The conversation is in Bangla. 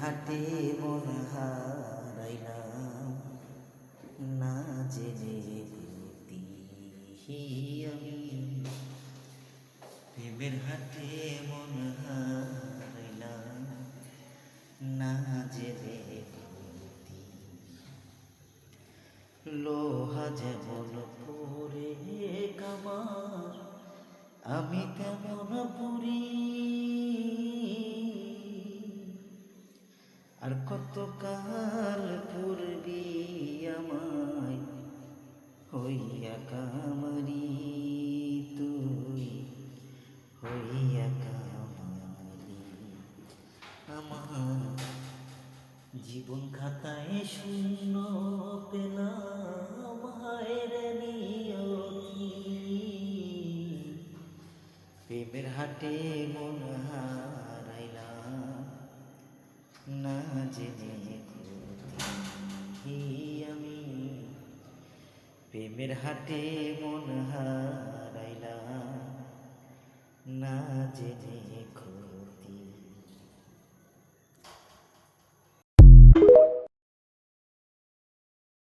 হাটে মন হারাইলাম। না প্রতি আমি, প্রেমের হাটে মন হারাইলাম। না প্রতি লোহা যেমন পরে কামার, আমি তেমন পুরি আর কত কাল পূর্বি আমায় হইয়া কামারি তুই, হইয়া কামারি। আমার জীবন খাতায় শূন্য পেলাম প্রেমের হাটে মন না জেনে কি আমি প্রেমের হাটে মন হারাইলা না জেনে ক্ষতি